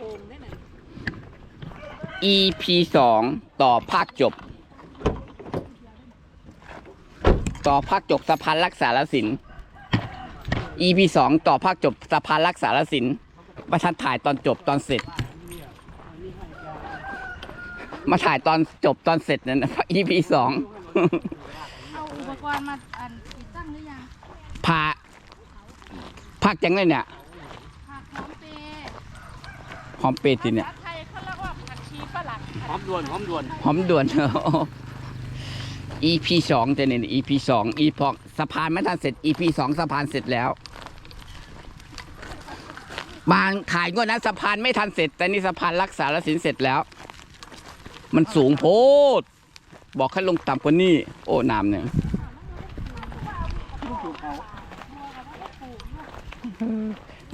โอ่งได้น่ะ EP สองต่อภาคจบ ต่อภาคจบสะพานรักษาลสิน EP สองต่อภาคจบสะพานรักษาลสินมาทันถ่ายตอนจบตอนเสร็จ มาถ่ายตอนจบตอนเสร็จนั่นนะ EP สองเอาอุปกรณ์มาอันติดตั้งหรือยังพาภาคจังเลยเนี่ย ผักหอมเปรย์ หอมเปรตสิเนี่ยภาษาไทยเขาเรียกว่าผักชีฝรั่งหอมด่วนหอมด่วนหอมด่วน EP สองจะเนี่ย EP สอง EP สองสะพานไม่ทันเสร็จ EP สองสะพานเสร็จแล้ว บางขายงวดนั้นสะพานไม่ทันเสร็จ แต่นี่สะพานรักษาลสินเสร็จแล้ว มันสูงโพด บอกให้ลงต่ำกว่านี้ โอ้น้ำเนี่ย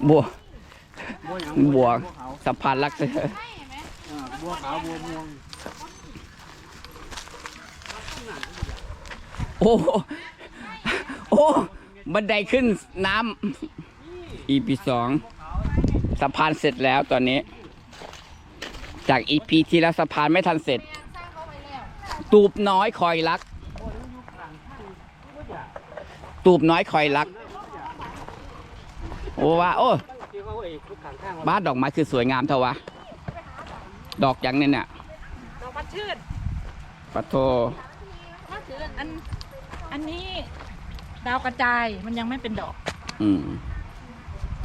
บัว บัวหยังบัวขาวสะพานรักษาใช่ไหมอ่าบัวขาวบัวม่วงโอ้โอ้บันไดขึ้นน้ำ EP สองสะพานเสร็จแล้วตอนนี้ จาก EP ที่แล้วสะพานไม่ทันเสร็จ ตูบน้อยคอยรัก ตูบน้อยคอยรัก โอ้ว่าโอ้ ที่เขาเอกทุกข้างข้างบ้านดอกไม้คือสวยงามเท่าวะ ดอกยังเนี่ยเนี่ยดอกพัดชื่นปะโทพัดชื่นอันอันนี้ดาวกระจายมันยังไม่เป็นดอก อืม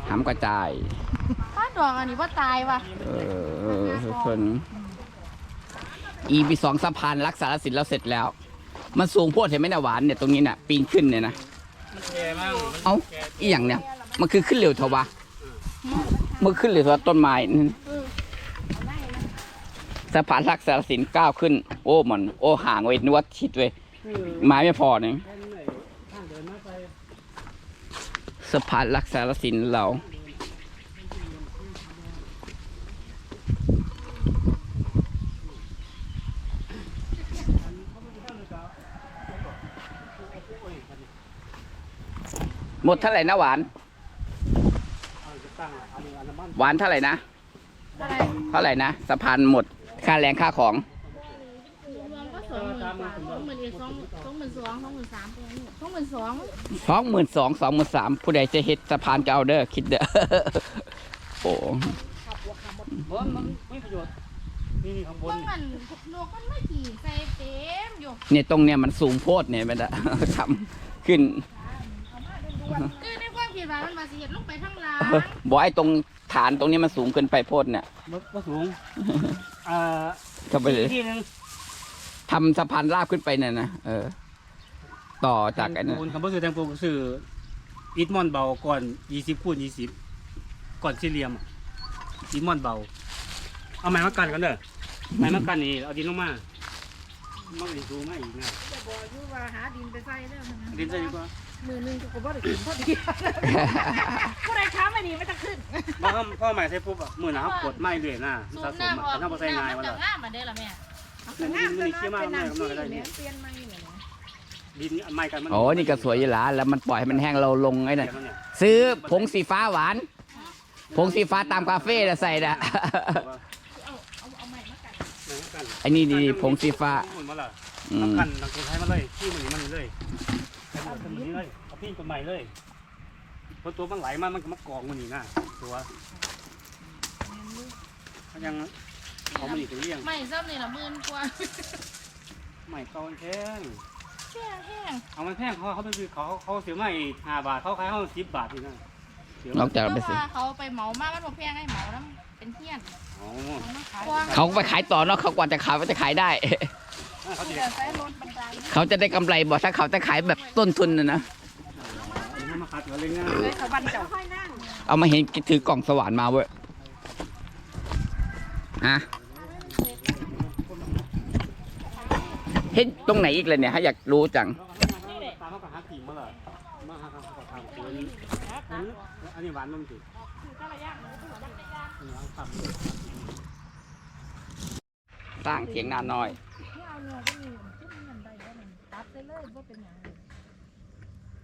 หำกระจายถ้าดอกอันนี้ว่าตายว่ะเออทุกคนอีพีสองสะพานรักษาศิลป์เราเสร็จแล้ว มันสูงโพดเห็นไหมนะหวานเนี่ยตรงนี้น่ะ ปีนขึ้นเนี่ยนะมันแก่มากเอ้าอีหยังเนี่ย มันคือขึ้นเร็วเทวะ มันขึ้นเร็วเทวะต้นไม้นั่นสะพานรักษาศิลป์ก้าวขึ้น โอ้มัน โอ้ห่างไว้นกวดชิดเว้ยไม้ไม่พอเนี่ยทางเดินมาไปสะพานรักษาศิลป์เราหมดเท่าไหร่นะหวาน หวานเท่าไหร่นะ อะไรเท่าไหร่นะสะพานหมด ค่าแรงค่าของ รวมก็สองหมื่นกว่าสองหมื่นเอ็ดสองสองหมื่นสองสองหมื่นสามสองหมื่นสองสองหมื่นสองสองหมื่นสามผู้ใดจะเฮ็ดสะพานก็เอาเด้อคิดเด้อ โอ้บนมันไม่ประโยชน์นี่นี่ข้างบพวนกมันนกมันไม่ขี่ใส่เต็มอยู่เนี่ยตรงเนี่ยมันสูงโพดเนี่ยมันจะ ทำขึ้นคือในความคิดว่ามันมาเสียดลงไปทั้งหล้างบอกไอ้ตรง ฐานตรงนี้มันสูงเกินไปโพดเนี่ยบ่บ่สูงอ่าเข้าไปเลยที่หนึงทำสะพานราบขึ้นไปเนี่ยนะเออ ต่อจากไอ้นั่นปูนคำว่าสื่อแตงปูก็คืออิฐมอนเบาก่อน20คูณ20ก่อนสี่เหลี่ยมอะอิฐมอนเบา เอาไม้มากันกันเด้อไม้มากันนี่เอาดินลงมา มันก็สิสูงมาอีกนะจะบอกอยู่ว่าหาดินไปใส่แล้วมันดินใส่ดีกว่ามือหนึงก็บ่ได้กินพอดีผู้ใดค้าไม่ดีไม่ต้องขึ้นบ่เขาพ่อใหม่ใส่ปุ๊บอะมือหนาเขากดไม้เรื่อยหน้าสูสะบสมน้ำออะอกถ้าบ่ใส่ง่ายมัมันนจะละ ง่ามมาได้อละแม่มันนี่มันนี่เคี้ยวมากมันก็ได้เนี่ยเปลี่ยนใหม่เนี่ยนะดินไม้กันมันโอ้นี่ก็สวยอยู่หลาแล้วมันปล่อยให้มันแห้งเราลงไอ้นั่นเดี๋ยวเนี่ยซื้อผงสีฟ้าหวาน ผงสีฟ้าตามคาเฟ่แล้วใส่นะเอาเอาเอาใหม่มากัน กัน ไอ้นี่ดีผงสีฟ้า หมุนมาละอืมกันหลังคนไทยมาเลยที่มันนี่มันนี่เลยใช้หมดมันนี่เลยเอาพี่คนใหม่เลยเพราะตัวมันไหลมามันก็มากองมันนี่นะตัวมันยังเอามันนี่ถึงเลี้ยงไม่ซ้ำนี่ละหมื่นกว่าใหม่เก่ามันแพงแห้งแห้งเอามันแพงเขาเขาเป็นคือเขาเขาเสียไม่ห้าบาทเขาขายเขาสิบบาททีนะเสีย นอกจากเพเราไปราะซื้อว่าเขาไปเหมามามันบ่แพงให้เหมาแล้วเป็นเที่ยนอ๋อเอามาขายเขาไปขายต่อเนาะเขากว่าจะขายว่าจะขายได้ เขาจะเดี๋ยวใช้รถบรรดาเขาจะได้กำไรบอกถ้าเขาจะขายแบบต้นทุนนะนะมาขัดกันเลยนะเลยเขาบันเจ้าค่อยนั่งเอามาเห็นถือกล่องสว่านมาเว้ยอะเห็นตรงไหนอีกเลยเนี่ยฮะอยากรู้จัง ตามมากับหาขีมาเลยมาหาทางทางตัวนี้อันนี้หวานมันสิสร้างเถียงนาน้อยเอาเนื้อก็มีขึ้นเงินได้แล้วมันตัดไปเลยว่าเป็นอย่าง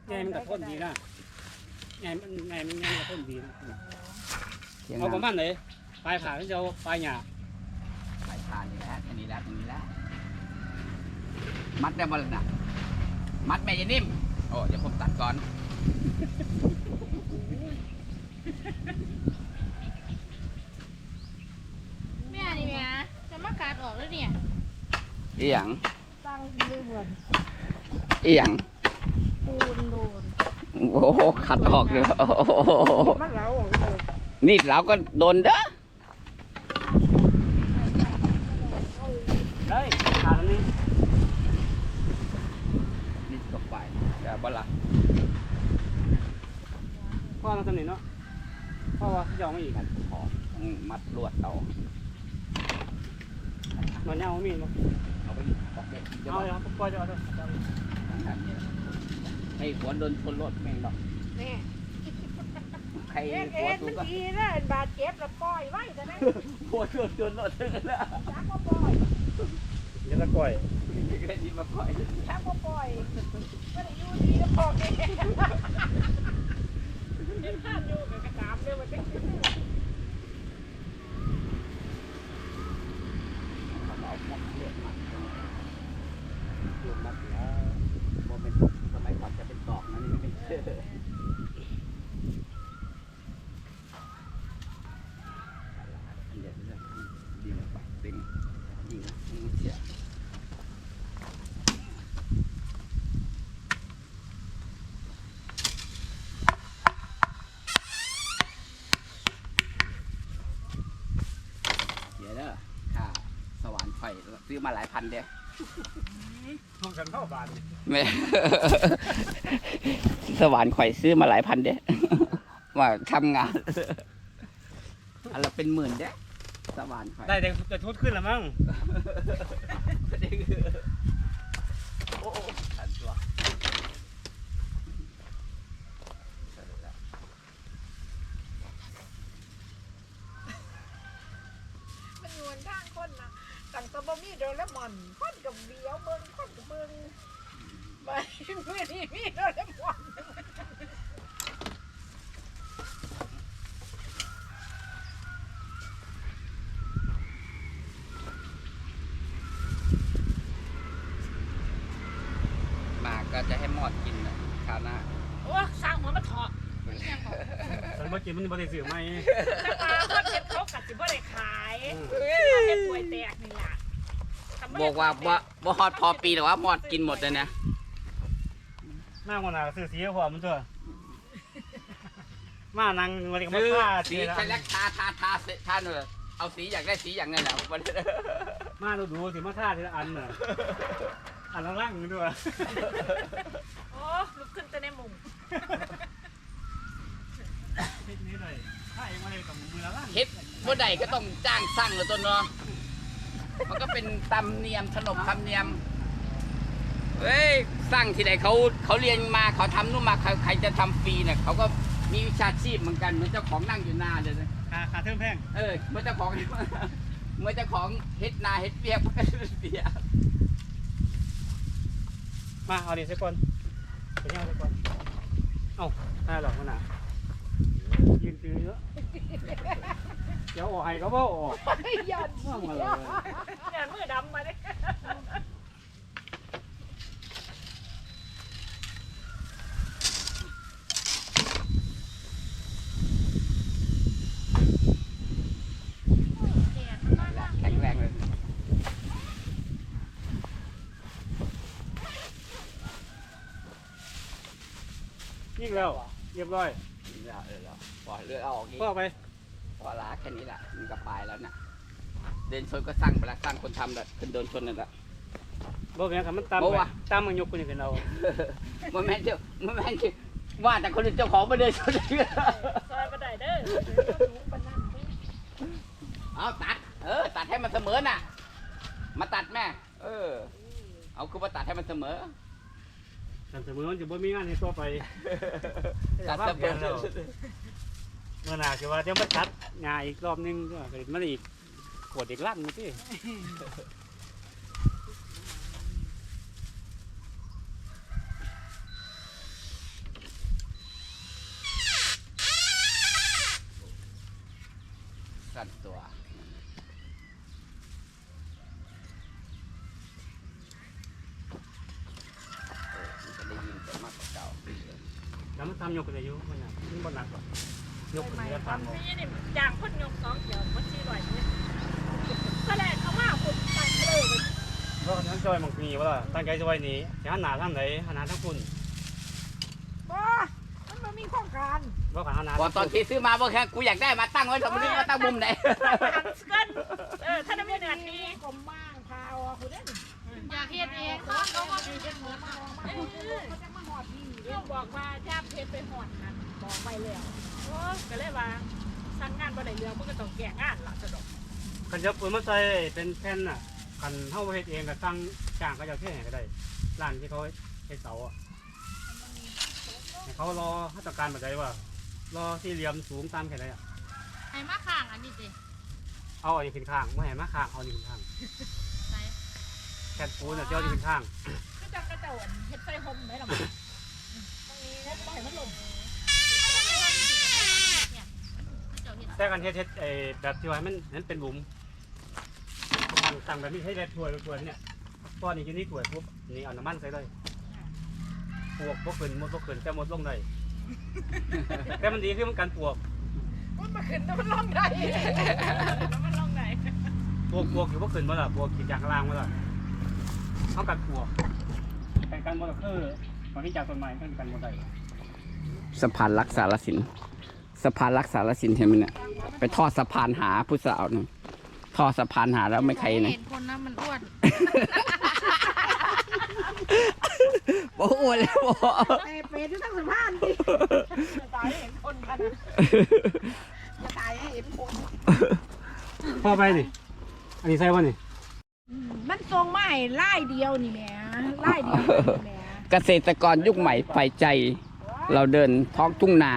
ไงมันกระท้นดีนะไงมันไงมันไงกระท้นดีนะเถียงเอาประนามาณไหนปลายผ่าที่จะเอาปลายหยาสายพานนี่แหละอันนี้แล้วอันนี้แล้วมัดได้บอลนะมัดแม่ยายนิ่มโอ้เดี๋ยวผมตัดก่อน แม่นี่แม่จะมากัดออกแล้วเนี่ยอีหยังตั้งเรื่องอีหยังปูนโดนโอ้โหขัดออกเลยโอ้โหมันเรานี่เราก็โดนเด้อได้ขาดอันนี้นี่ก็ไปแต่บอลละ พ่อเราทำหนิเนาะพ่อว่าจะเอาไม่อีกขัดขอองมัดลวดเอาหนอนเงามีดมั้งเอาไปปอกเด็ดจะเอามาเลยครับพ่อจะเอาเลยแบบนี้ให้หัวโดนชนรถแม่งดอกแม่ใครเอ็นหัวเอ็นสูมังนก็ดีนะบาดเจ็บแล้วปล่อยไว้แต่นั้นหัวโดนชนรถแล้วชักก็ปล่อยเดี๋ยวตะก้อยแค่นี้มาปล่อยชักก็ปล่อยไม่ได้อยู่ดีก็พอแ่ภาพอยู่กับกระตามเนี่ยมันเป็น ซื้อมาหลายพันเด้ห้องกันเข้าบานนี่แม่สว่านข่อยซื้อมาหลายพันเด้ว่าทำงานอันละเป็นหมื่นเด้สว่านข่อยได้แต่จะทุดขึ้นแล้วมั้ง โอ้โหอันตัว มันงวนข้างคนนะตั้งแตะบะมีโดนแล้วมันคนกับเบี้ยวเบิ้งคนกับเบิ้งไปเมื่อนี้มีโดนแล้วมัน มาก็จะให้หมอดกินนะคราวหน้า โอ้สร้างหัวมาเถาะ แต่เมื่อกี้มันบริสุทธิ์ไหมแต่ปลาคนเห็ดเขากัดสิบ่ได้ขายเห็ดป่วยแตกนี่ล่ะทำไมบอกว่าว่าว่าฮอดพอปีแต่ว่าหมอดกินหมดเลยนะหน้าคนน่ะซื้อสีหัวมันเถอะมานั่งวันนี้ก็มาซื้อฆ่าสีใช้แลกทาทาทาเสทาเนอะเอาสีอยากได้สีอย่างนั้นแหละวันนี้มาดูดูสิมาฆ่าทีละอันเนอะอันละล่างด้วยโอ้ลุกขึ้นแต่ในมุม เทคนิคเลยฆ่า เองมาเลยกับมือละล่างเฮ็ดบ่ได้ก็ต้องจ้างสร้างเลยตัวเนาะมันก็เป็นตำเนียมขนบธรรมเนียมเฮ้ยสร้างที่ไหนเขาเขาเรียนมาเขาทำนู่นมาใครใครจะทำฟรีเนี่ยเขาก็มีวิชาชีพเหมือนกันเหมือนเจ้าของนั่งอยู่หน้าเลยนะขาขาเทิมแพงเออเหมื่อนเจ้าของเหมื่อนเจ้าของเฮ็ดนาเฮ็ดเปียกมันก็เปียกมาเอาดิสักคนไปย่างสักคนเอ้าได้หรอกมันอะยืน ตื้อเยอะเดี๋ยวออกให้ก็บ่ออกยันว่างมาเลยยันมือดำมาเลยแข็งแรงเลยยิ่งแล้วเรียบร้อย นี่ละเออแล้วปล่อยเลือดเอาออกอีกพ่อไปพอละแค่นี้แหละมันก็ไปแล้วน่ะ เดินชนก็สร้างไปแล้วสร้างคนทำแล้วคนโดนชนนั่นแหละ บ่เป็นครับมันตามบ่ไปวะ ตามมันยกคนอื่นเรามันแม่นเจ้ามันแม่นเจ้าว่าแต่คนอื่นเจ้าของมาเดินชนเชื่อซอยบันไดเด้อเอาตัด เออ ตัดให้มันเสมอน่ะ มาตัดแม่ เออ เอาคือมาตัดให้มันเสมอ แต่เสมอมันจะบ่มีงานให้ต่อไปตัดเสมอเมื่อหน้าคือว่าจะมาตัดงานอีกรอบนึงก็มันอีกขวดอีกลั่นนี่ที่สั่นตตัวเออมันจะได้ยินแต่มากกว่าเก่า แล้วมันทำยกกันอายุมันน่ะมันบ่หนักหรอกยกขึ้นแล้วทำทำนี่นี่จางคนยกสองเดียวมันสี่ร้อยเนี่ยก็แลเอามาคุณไปเลยเพราะฉะนั้นจอยบางทีว่าตั้งใจจะไว้นี้จะหันหน้าทางไหนหันหน้าทางคุณบ้ามันไม่มีโครงการว่าหันหน้าพอตอนที่ซื้อมาบอกแค่กูอยากได้มาตั้งไว้ทำไมถึงมาตั้งมุมไหนหันเกินเออถ้าไม่เดือนนี้ก็มั่งพาวคุณเนี่ยอยากเฮ็ดเองเขาก็ว่า เรื่องบอกว่าจ้าเพชรไปหอดนั่นบอกไปแล้วโอ้ก็เลยว่าสั่งงานบ่ได้เรื่องมันก็ต้องแก้งานล่ะสะดอกคันจะปืนมาใส่เป็นแผ่นน่ะคันเฮาเฮ็ดเองก็ตั้งจ้างก็จะเท่ไหนก็ได้ร้านที่เขาเฮ็ดเสาอะให้เขารอมาตรการแบบใดว่ารอสี่เหลี่ยมสูงตามแค่ไหนอะไอ้มาข้างอันนี้สิเอาอันนี้ขึ้นข้างไม่ให้มาข้างเอาอันนี้ขึ้นข้างใส่แผ่นปูนน่ะเจ้าอันนี้ขึ้นข้างก็จะกระโดดเฮ็ดไฟห่มไหมล่ะ แต่กันเฮ็ดเฮ็ดไอ้แบบที่ว่ามันนั้นเป็นหลุมตั้งตั้งแบบนี้ให้ได้ถ้วยถ้วยเนี่ยก้อนนี้อยู่นี่ถ้วยปุ๊บนี่เอาน้ำมันใส่เลยปวกบ่ขึ้นหมดบ่ขึ้นแต่หมดลงได้แต่มันดีคือมันกันปวกมันมาขึ้นแต่มันล่องได้มันล่องได้ปวกปวกคือบ่ขึ้นบ่ล่ะปวกกินจากข้างล่างบ่ล่ะเท่ากันปวกแต่กันบ่ล่ะคือ ตอนที่จากต้นไม้มันกันบ่ได้สะพานรักษารสินสะพานรักษารสินเห็นไหมเนี่ยไปทอดสะพานหาผู้สาวหนึ่งทอดสะพานหาแล้วไม่ใครเนี่ยเห็นคนนะมันอ้วนโอ้โหแล้วบอแต่เป็นที่ตั้งสะพานดิจะตายให้เห็นคนกันจะตายให้เห็นคนพ่อไปนี่อันนี้ใส่บ่นี่มันทรงไม้ไล่เดียวนี่แหม่ไล่เดียวนี่แหม่ เกษตรกรยุคใหม่ไฟใจ เราเดินท้องทุ่งนา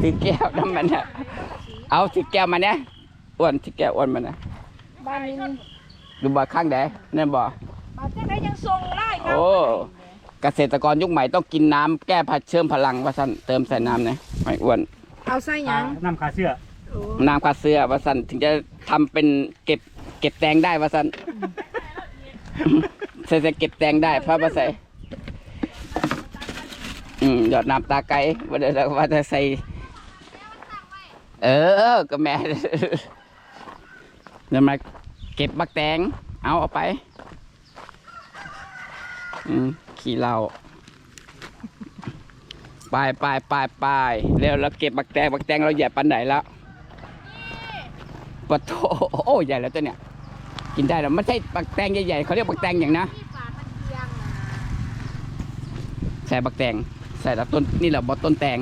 ถือแก้วน้ำมันเนี่ยเอาถือแก้วมาเนี่ยอ้วนถือแก้วอ้วนมาเนี่ยบ้านนี้ดูบ่ข้างแดนั่นบ่บ้านจะได้ยังทรงไล่เขาโอ้เกษตรกรยุคใหม่ต้องกินน้ำแก้ผัดเชื่อมพลังว่าสันเติมใส่น้ำเนี่ยไม่อ้วนเอาใส่ยังน้ำขาเสื้อ น้ำคาเสื้อว่าสันถึงจะทำเป็นเก็บ เก็บแตงได้ว่าสันใส่ใส่เก็บแตงได้พระมาใส่อืมหยอดน้ำตาไก่ว่าเดี๋ยวว่าจะใส่ เออก็แม่เดี๋ยวมาเก็บบักแตง เอาเอาไป อืมขี่เราไปไปไปไปเร็วเราเก็บบักแตงบักแตงเราใหญ่ปันไหนแล้วปะโถโอ้ใหญ่แล้วตัวเนี่ย กินได้แล้วไม่ใช่บักแตงใหญ่ๆเขาเรียกบักแตงอย่างนะที่ฝามันเทียงนะใส่บักแตงใส่แล้วต้นนี่แหละบอต้นแตง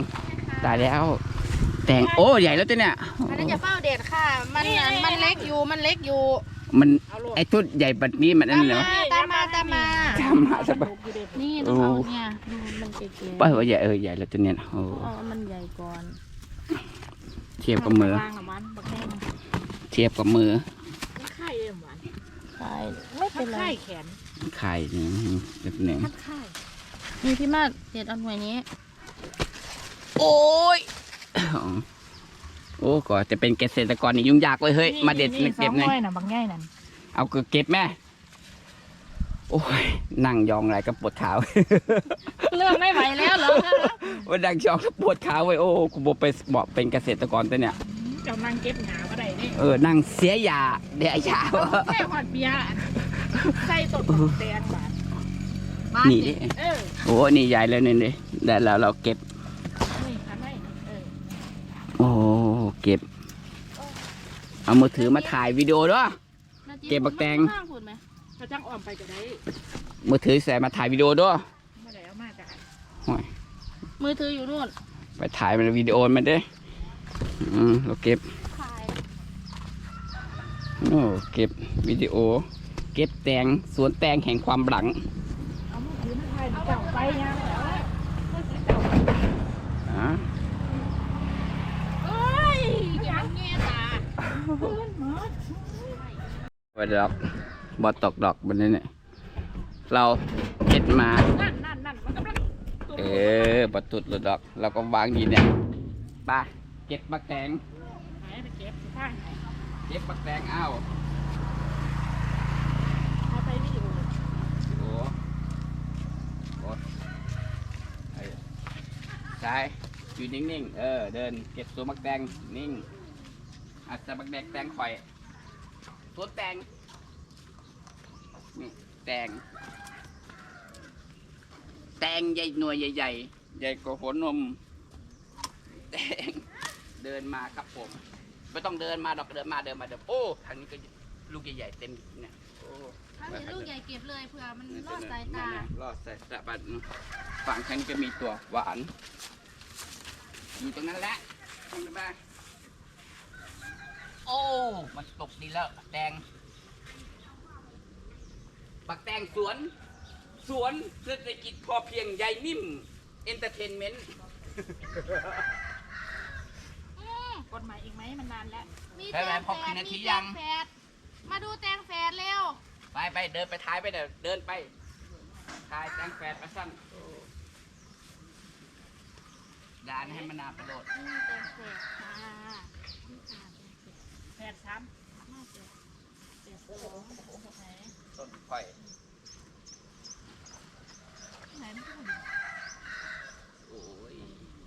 ตายแล้ว แตงโอ้ใหญ่แล้วตัวเนี่ยอันนั้นอย่าเฝ้าเด็ดค่ะ มันมันเล็กอยู่มันเล็กอยู่ มันเอาโลดไอ้ต้นใหญ่แบบนี้มันอันตามนี้เหรอมาตามมาตามมาทำมาสบายนี่ต้องเอาเนี่ยดูมันเก๋ๆป้าว่าใหญ่เออใหญ่แล้วตัวเนี้ยโอ้เอามันใหญ่ก่อนเทียบกับมือวางกับมันบักแห้งเทียบกับมือ มันไข่เอ็มหวาน ใช่ไม่เป็นไรไข่แขนไข่นี่เล็กหนึ่งทัดไข่นี่พี่มาเด็ดเอาหน่วยนี้ โอ้ยโอ้ก็จะเป็นเกษตรกรนี่ยุ่งยากเลยเฮ้ยมาเด็ดมาเก็บไงสองร้อยน่ะบางง่ายนั่นเอาก็เก็บแม่โอ้ยนั่งยองอะไรก็ปวดขาเริ่มไม่ไหวแล้วเหรอว่าดังยองแล้วปวดขาไว้ยโอ้กูบอกไปบอกเป็นเกษตรกรตัวเนี่ยเจ้านั่งเก็บหงาก็ได้นี่เออนั่งเสียยาเดี๋ยวยาแค่หอดเบียร์อันใส่ต้นแตงบาทบ้านนี่นี่ดิเออโอ้นี่ใหญ่เลยนี่ดิได้แล้วเราเก็บนี่อันไหนเออโอ้เก็บ เอามือถือมาถ่ายวิดีโอด้วยเก็บบักแตงข้างคุณไหมกระจังอ่อมไปก็ได้มือถือใส่มาถ่ายวิดีโอด้วยไม่ได้เอามาจากมือถืออยู่นู่น ไปถ่ายเป็นวิดีโอมันเด้ อืมเราเก็บโอ้เก็บวิดีโอ เก็บแตงสวนแตงแห่งความหลังเอามือถือมาถ่ายจังแล้วอะเอ้ยอย่าเงี้ยตาไว้ดอกบอตกดอกบนนี้เนี่ยเราเก็บมา เออประตุดหลุดดอก เราก็วางดีเนี่ยไป เก็บบักแตงหายไปเก็บข้างเก็บบักแตงอ้าวเอาไปไม่อยู่โอ้โหไอ้ซ้ายอยู่นิ่งๆ เออ เดิน เก็บตัวบักแตงนิ่งอาจจะบักแดงแตงข่อยสวนแตงนี่แตงแตงใหญ่หน่วยใหญ่ๆ ใหญ่กว่าหัวนมแตง เดินมาครับผม ไม่ต้องเดินมาดอกเดินมาเดินมาเดินโอ้ทางนี้ก็ลูกใหญ่ๆเต็มเนี่ยโอ้ถ้ามีลูกใหญ่เก็บเลยเผื่อมันรอดสายตารอดสายตาบัดฝั่งฉันก็มีตัวหวาน อยู่ตรงนั้นแหละตรงนั้นไปโอ้ มันตกดีแล้วแตงปักแตงสวน สวนเศรษฐกิจพอเพียงใยนิ่ม เอนเตอร์เทนเมนต์ กฎหมายอีกไหมมันนานแล้ว มีใช่แตไหมงพอแฝกี่ดนาทีมียัแตงงแฝดมาดูแตงแฝดเร็ว ไปไปเดินไปท้ายไปเดินเดินไปท้ายแตงแฟดมาสั้นดานให้มันนาประโดดนี่แตงแฝดค่ะนี่ค่ะแตงแฝดแปดสามมากเลยแปดสองไหนต้นข่อยไหนไม่รู้โอ้ย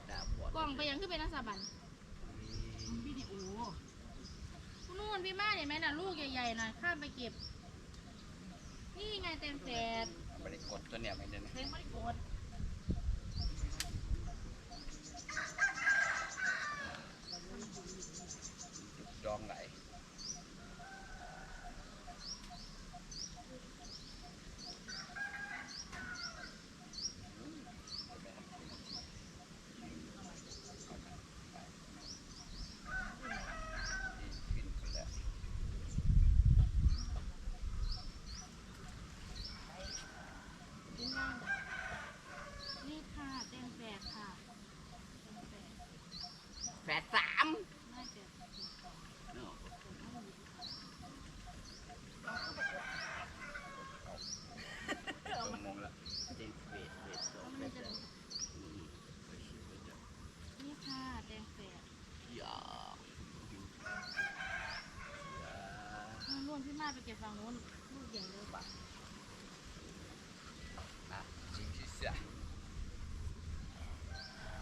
ดาบอดกล้องไปยังขึ้นไปนักสาบัน วิดีโอนู่นพี่มาเห็นไหมน่ะลูกใหญ่ๆหน่อยข้ามไปเก็บ นี่ไงแตงแฝดไม่ได้กดตัวเนี่ยไม่ได้นะเพลงไม่ได้กด จองไหลขึ้นไปแล้ว เป็นไงนี่ค่ะแตงแฝดค่ะแตงแฝด แปดสาม น่าจะ ชั่วโมงละเจ็ดเวทเวทสองเว มัน ท จะ อืม นี่ค่ะแตงแฝด อย่า นู่นพี่มาไปเก็บฝั่งนู้นลูกใหญ่เลยอะจริงที่เสีย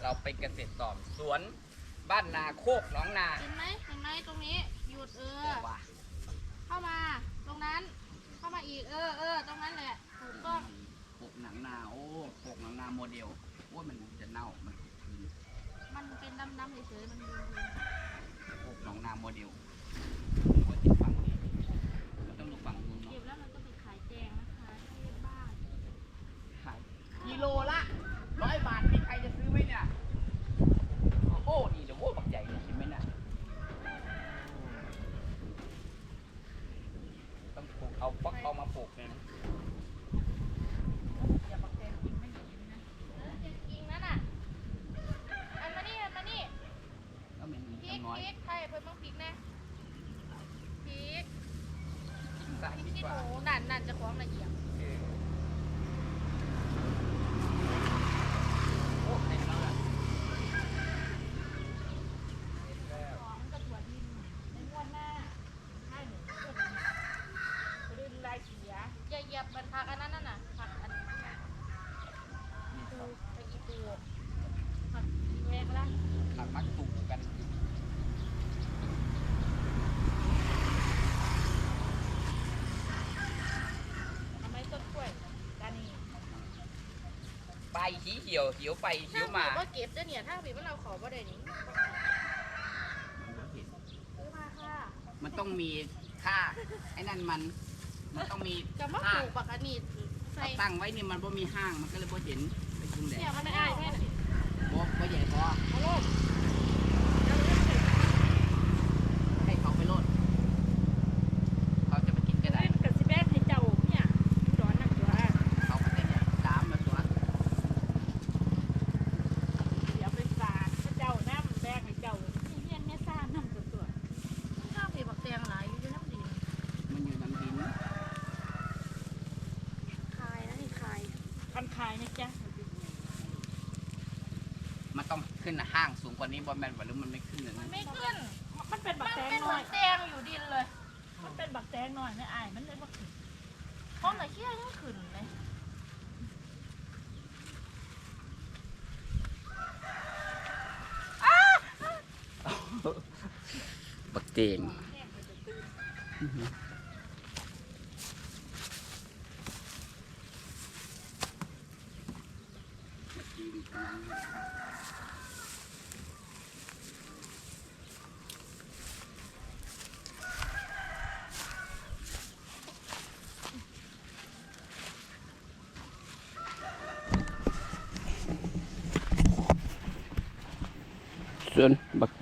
เราไปเกษตรต่อสวนบ้านนาโคกหนองนาเห็นไหมเห็นไหมตรงนี้หยุดเออ ว่ะเข้ามาตรงนั้น เข้ามาอีกเออเออตรงนั้นแหละถูกต้องโคกหนังนาโอ้โคกหนังนาโมเดลว่ามันจะเน่ามันคืนมันเป็นดำๆเฉยๆมันดูดีโคกหนองนาโมเดลว่าที่ฝั่งนี้มันต้องดูฝั่งนู้น เก็ เนาะ บแล้วมันก็ไปขายแจงนะคะที่บ้าน ขายกิโลละร้อยบาทมีใครจะซื้อไหมเนี่ยโอ้นี่เดี๋ยวโอ้บักใหญ่เลยใช่ไหมน่ะ ต้องปลูกเอาปักเอามาปลูกเนี่ยนะ อย่าบักแตงกินไม่กินนะ เออจริงๆนั่นน่ะอันมานี่อันมานี่ ก็มัน พริ จะ ก น้อย พริกใครเพิ่มต้องพริกนะพริก ใส่ พริก ดี ขี้ ก ห ว่า นูนั่นนั่นจะของละเอียด เออโอ้เต็มแล้วล่ะ ของกระถั่วดิน ในงวดหน้าให้หนูเพื่อนไปดูลายเสีย อย่าเหยียบมันผักอันนั้นน่ะผักอันตูไปอีตูผักอีแวกละ หลักมักปลูกกัน ทำไมต้นกล้วยกานี ไป ขี้เหี่ยวเหี่ยวไปเหี่ยวมาว่าเก็บเด้อเนี่ยถ้าบีบว่าเราขอบ่ได้นี่ซื้อมาค่ะมันต้องมีค่าไอ้นั่นมัน มันต้องมีกับมะค่าปลูกบักอันนี้ใส่เอาตั้งไว้นี่มันบ่มีห้างมันก็เลยบ่เห็นไปคุมแดดเนี่ยมันไม่ได้แค่ไหนบ่บ่ใหญ่พอ เอาลง ให้เขาไปโลดเขาจะไปกินก็ได้ กับสิแบกให้เจ้าเนี่ยร้อนนักตัว เขาก็ได้เนี่ยตามมาตัว เดี๋ยวไปฝากพระเจ้าน้ำแบกให้เจ้า นี่เฮียนแม่ซ่าน้ำตัวตัวข้าวเผ็ดบักแตงหลายอยู่ด้วยน้ำดี มันอยู่น้ำดิน คายนะนี่คาย คันคายนะจ๊ะ ขึ้นห้างสูงกว่านี้บอแมนว่าหรือมันไม่ขึ้นเลยมันะนไม่ขึ้น มันเป็นบัมักนแตงเป็นเหหน่มืออยนแตงอยู่ดินเลย มันเป็นบักแตงหน่อยไม่อายมันเลยบักขึ้นห้องไหนเขี้ยยังขึ้นเลยบักเตง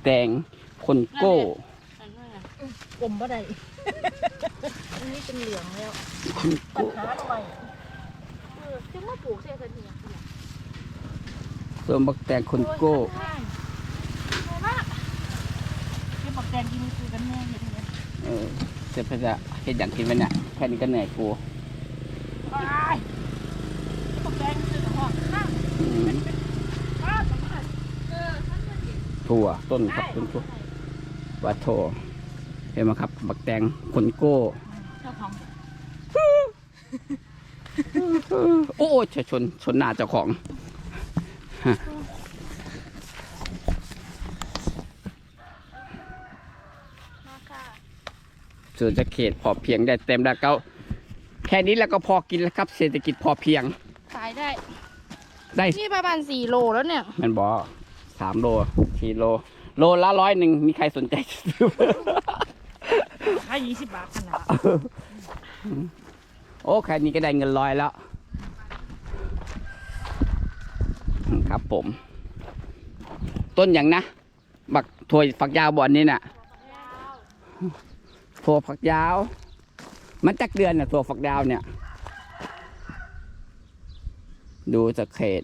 แตงคนโก้อันนั้นน่ะกลมบ่ได้อันนี้เป็นเหลืองแล้วคนปัญโก้หาหน่อยเออจะมาปลูกเสียสันทีอะส่วนบักแตงคนโก้ใช่สวยมากเก็บบักแตงกินคือกันแน่เห็นไหมเออเสร็จพจะเห็นอย่างกินมันเนี่ยแค่นี้ก็เหนื่อยกูอายเก็บบักแตงคือกันหอดข้าง อืม ข้างสำคัญ เออฉันเคยเห็น ถั่วต้นกับต้นถั่ววาโทเห็นไหมครับ บักแตงคนโก้เจ้าของโอ้ยชนชนชนหน้าเจ้าของมาค่ะส่วนจะเขตพอเพียงได้เต็มแล้วก็แค่นี้แล้วก็พอกินแล้วครับ เศรษฐกิจพอเพียงขายได้ ได้นี่ประมาณสี่โลแล้วเนี่ยแมันบอ สามโลสี่โล โลละร้อยหนึ่งมีใครสนใจซื้อค่ายี่สิบบาทขนาดโอ้แค่นี้ก็ได้เงินร้อยแล้ว ครับผม ต้นอย่างนะ บักถั่วฝักยาวบอนนี้น่ะถั่วฝักยาว มันจักเดือนน่ะถั่วฝักยาวเนี่ย ดูจากเขต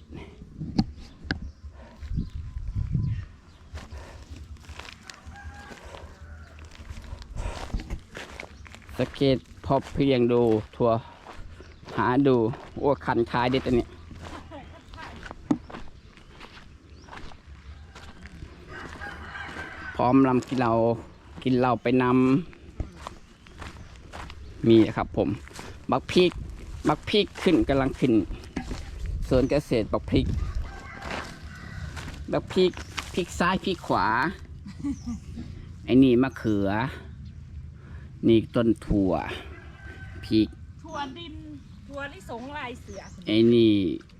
สเก็ตพอเพียงดูทัวหาดูว่าคันท้ายเด็ดอันนี้พร้อมลำกินเรากินเราไปนำมีครับผม บักพริก บักพริกขึ้นกำลังขึ้นสวนเกษตรบักพริก บักพริกพริกซ้ายพริกขวาไอ้นี่มะเขือ นี่ต้นถั่วพริกทัวดินทัวลิสงลายเสือไอ้นี่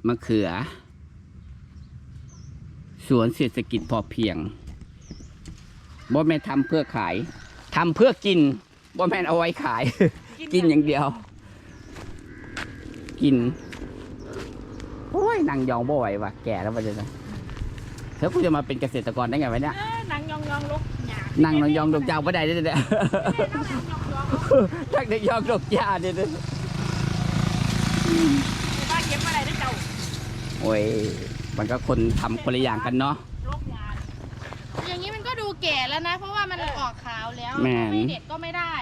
มะเขือ สวนเศรษฐกิจพอเพียงบ่แม่นทำเพื่อขายทำเพื่อกินบ่แม่นเอาไว้ขาย กินอย่างเดียว กินโอ้ยนางยองบ่ไหวว่ะแก่แล้วมันจะนะเธอกูจะมาเป็นเกษตรกรได้ไงวะเนี่ยเอ้ยนางยองยองลกหยาบ นางนางยองดอกยาวไม่ได้เลยเนี่ยทักนางยองดอกยาเนี่ยเด้อบ้านเก็บอะไรได้เจ้าโอ้ยมันก็คนทำคนละอย่างกันเนาะลกหยาบอย่างนี้มันก็ดูแก่แล้วนะ เพราะว่ามันออกขาวแล้วแม่นไม่เด็ดก็ไม่ได้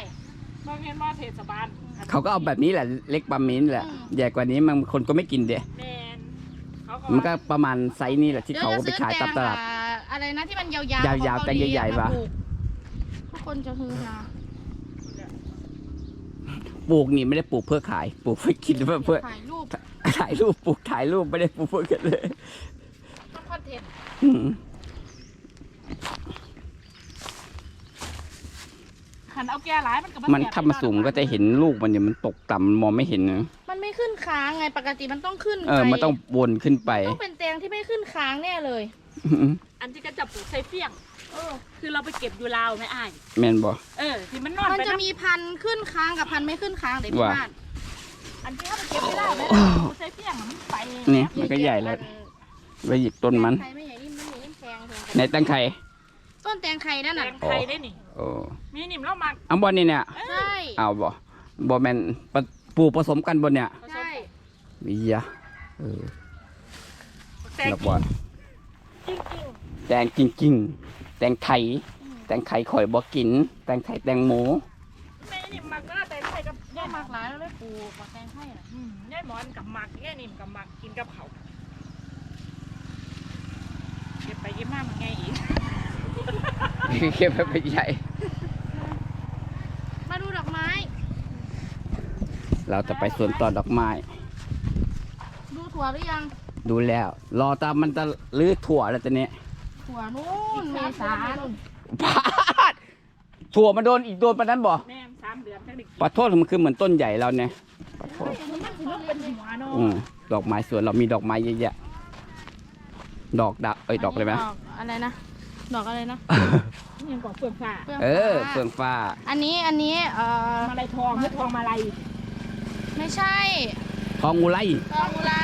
บางเห็นว่าเทศบาลเขาก็เอาแบบนี้แหละเล็กปามิ้นแหละอืมใหญ่กว่านี้มันคนก็ไม่กินเดียแมนเขาก็มันก็ประมาณไซส์นี้แหละที่เดี๋ยวเขาจะไปซื้อขายแตตามงตลาดอ่าอะไรนะที่มันยาวๆยาวๆของเกแตงใหญ่ๆมาวะปลูกทุก คนจะฮือฮาปลูกนี่ไม่ได้ปลูกเพื่อขาย ปลูกเพื่อกินเพื่อเพื่อถ่ายรูปถ่ายรูปปลูกถ่ายรูปไม่ได้ปลูกเพื่อกันเลยทำคอนเทนต์อืมขันเอาแก่หลายมันก็มันถ้ามาสูงก็จะเห็นลูกมันเนี่ยมันตกต่ำมองไม่เห็นนะมันไม่ขึ้นค้างไงปกติมันต้องขึ้นเออไปมันต้องวนขึ้นไปต้องเป็นแตงที่ไม่ขึ้นค้างแน่เลย อันที่ก็จะปลูกใส่เฟี้ยงเออคือเราไปเก็บอยู่ลาวไม่อายแม่นบ่เออที่มันนอนมันไปจะน้ำมีพันธุ์ขึ้นค้างกับพันธุ์ไม่ขึ้นค้างเดี๋ยวพี่ว่าบ้านอันที่เขาไปเก็บไม่ได้ไม่ได้ปลูกใส่เฟี้ยงอะมันไปเนี่ยมันก็ใหญ่แล้วไปหยิบต้นมันแตงไทยไม่ใหญ่นิ่มไม่ใหญ่นิ่มแพงในตั้งไข่ ต้นแตงไทยนั่นแตน่ะงไทยได้นี่โอ้มีนิ่มแล้วมักอันบนนี่เนี่ย ใช่เอาบ่บ่แม่นปะปลูกผสมกันบนเนี่ยใช่วิยะเออแตงนับจริว่างจริง แตงจริงๆ แตงไทย แตงไทยข่อยบ่กิน แตงไทยแตงหมูๆแม่นิ่มมักก็แตงไทยกับย่าย่าหมัมากกหลายแล้วเลยปลูกหมากแตงไทยน่ะอืมย่าหมอนกับมักย่านิ่มกับมักกินกับเขาวเก็บไปเก็บมามันไงอีกเก็บไปเป็นใหญ่ มาดูดอกไม้ เราจะไปสวนต่อดอกไม้ ดูถั่วหรือยัง ดูแล้ว รอตามมันจะลื้อถั่วแล้วตอนนี้ถั่วนู่นเมษานู่นพาดถั่วมันโดนอีกโดนปานนั้นบ่แม่สามเดือนจังได้ปะโทษมันคือเหมือนต้นใหญ่เราเนี่ยมันสิลูกเป็นหัวเนาะอืมดอกไม้สวนเรามีดอกไม้เยอะแยะดอกดาวเอ้ยดอกอะไรไหม ดอกอะไรนะ ดอกอะไรนะยังก่อเฟื่องฟ้าฟื่องเออฟ้าเฟืองฟ้า อันนี้อันนี้เอ่อมาลายทองเพื่อทองมาลายไม่ใช่ ทองงูไลดอกอะไร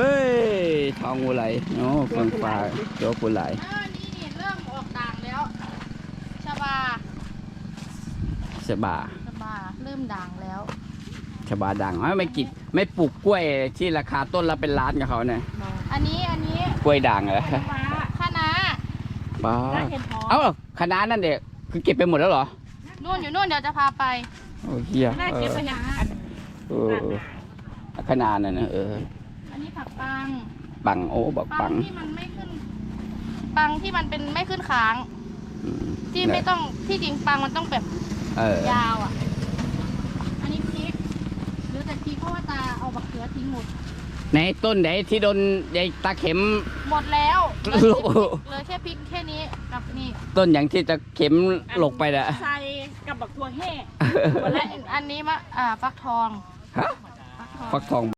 เอ้ย ทองงูไลโอ้เฟืองฟ้าโจกุไลเออนี่นี่เริ่มออกด่างแล้วชะบาชบาชะบาเริ่มด่างแล้วชบาดังไม่ไม่กินไม่ปลูกกล้วยที่ราคาต้นละเป็นล้านกับเขาเนี่ยอันนี้อันนี้กล้วยด่างเหรอฟ้าคะน้าบ้าแล้วเห็นหอมเอ้าคณะนั่นเด็กคือเก็บไปหมดแล้วเหรอนู่นอยู่นู่นเดี๋ยวจะพาไปโอ้เฮียน่าเอเก็บอไปอย่างอันเออคณะนั่นนะเอออันนี้ ผักปังปังโอ้บอกปัปังงที่มันไม่ขึ้น ปังที่มันเป็นไม่ขึ้นค้าง อืมที่ไม่ต้องที่จริงปังมันต้องแบบเออยาวอะ อันนี้พริกหรือแต่พริกเพราะว่าตาเอาบักเขือทิ้งหมดในต้นไหนที่โดนยายตาเข็ม หมดแล้วเหลือโอ้แค่พริกเหลือแค่พริกแค่นี้กับนี่ต้นอย่างที่ตะเข็มหลกไปน่ะ ใส่กับบักตัวแห่และอันนี้มะอ่าฟักทองฮะ ฟักทอง ฟักทอง